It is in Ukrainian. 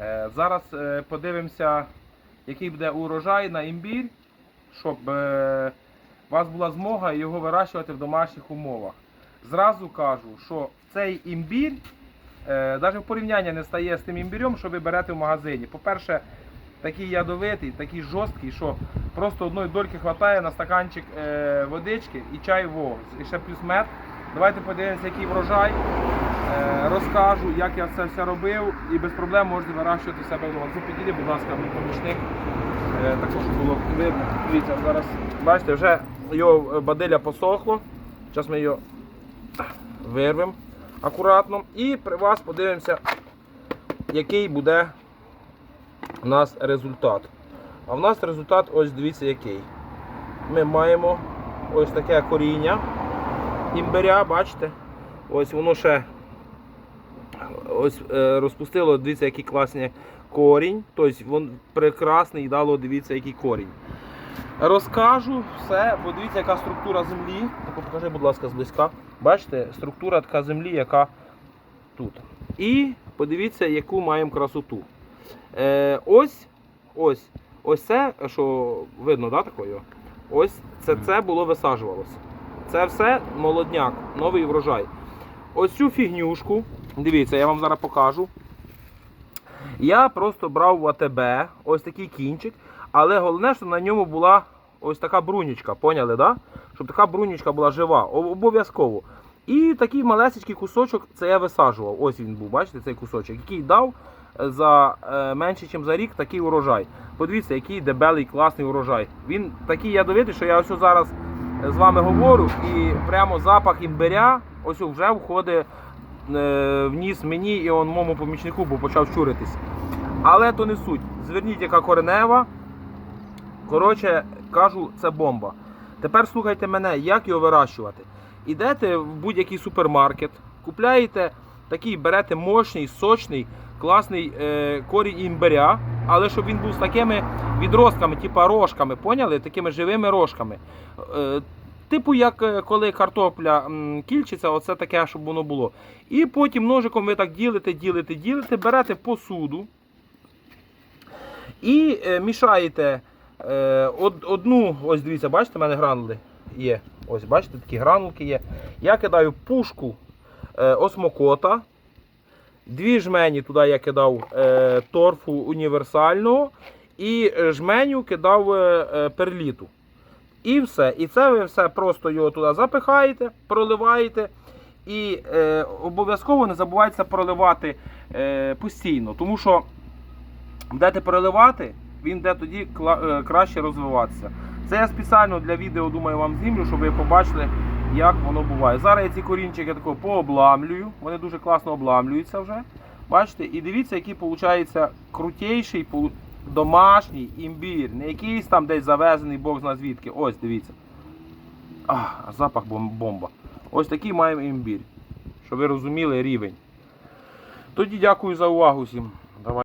Е, Зараз е, подивимося, який буде урожай на імбір, щоб е, у вас була змога його вирощувати в домашніх умовах. Зразу кажу, що цей імбір навіть в порівняння не стає з тим імбірем, що ви берете в магазині. По-перше, такий ядовитий, такий жорсткий, що просто одної дольки вистачає на стаканчик водички і чай вогонь. І ще плюс мед. Давайте подивимося, який врожай. Е, розкажу, як я це все робив, і без проблем можете вирощувати себе вдома. Це будь ласка, мій помічник. Е, також було видно. Дивіться, зараз бачите, вже його е, бадиля посохло. Зараз ми його вирвемо акуратно. І при вас подивимося, який буде у нас результат. А в нас результат, ось дивіться який. Ми маємо ось таке коріння імбиря, бачите? Ось воно ще ось е, розпустило, дивіться, який класний корінь. Тобто він прекрасний і дало, дивіться, який корінь. Розкажу все, бо дивіться, яка структура землі. Покажи, будь ласка, зблизька. Бачите, структура така землі, яка тут. І подивіться, яку маємо красоту. Е, ось, ось, ось це, що видно, да, такою? Ось це, це було висаджувалося. Це все молодняк, новий врожай. Ось цю фігнюшку, дивіться, я вам зараз покажу. Я просто брав в АТБ ось такий кінчик, але головне, що на ньому була ось така брунічка, поняли, да? Щоб така брунічка була жива, обов'язково. І такий малесенький кусочок це я висаджував. Ось він був, бачите, цей кусочок, який дав е, за е, менше, ніж за рік такий урожай. Подивіться, який дебелий, класний урожай. Він такий ядовитий, що я ось зараз з вами говорю, і прямо запах імбиря ось вже входить е, в ніс мені і он моєму помічнику, бо почав чуритись. Але то не суть. Зверніть, яка коренева. Коротше, кажу, це бомба. Тепер слухайте мене, як його вирощувати. Ідете в будь-який супермаркет, купляєте такий, берете мощний, сочний, класний е, корінь імбиря, але щоб він був з такими відростками, типа рожками, поняли? Такими живими рожками. Е, Типу, як е, коли картопля м, кільчиться, оце таке, щоб воно було. І потім ножиком ви так ділите, ділите, ділите, берете посуду і е, мішаєте е, од- одну, ось дивіться, бачите, в мене гранули є. Ось, бачите, такі гранулки є. Я кидаю пушку е, осмокота. Дві жмені туди я кидав е, торфу універсального. І е, жменю кидав е, е, перліту. І все. І це ви все просто його туди запихаєте, проливаєте. І е, обов'язково не забувайте проливати е, постійно, тому що будете проливати, він буде тоді кла- е, краще розвиватися. Це я спеціально для відео думаю вам знімлю, щоб ви побачили, як воно буває. Зараз я ці корінчики тако пообламлюю, вони дуже класно обламлюються вже. Бачите, і дивіться, який виходить крутейший домашній імбір. Не якийсь там десь завезений, Бог зна звідки. Ось, дивіться. Ах, запах бомба. Ось такий маємо імбір. Щоб ви розуміли рівень. Тоді дякую за увагу всім.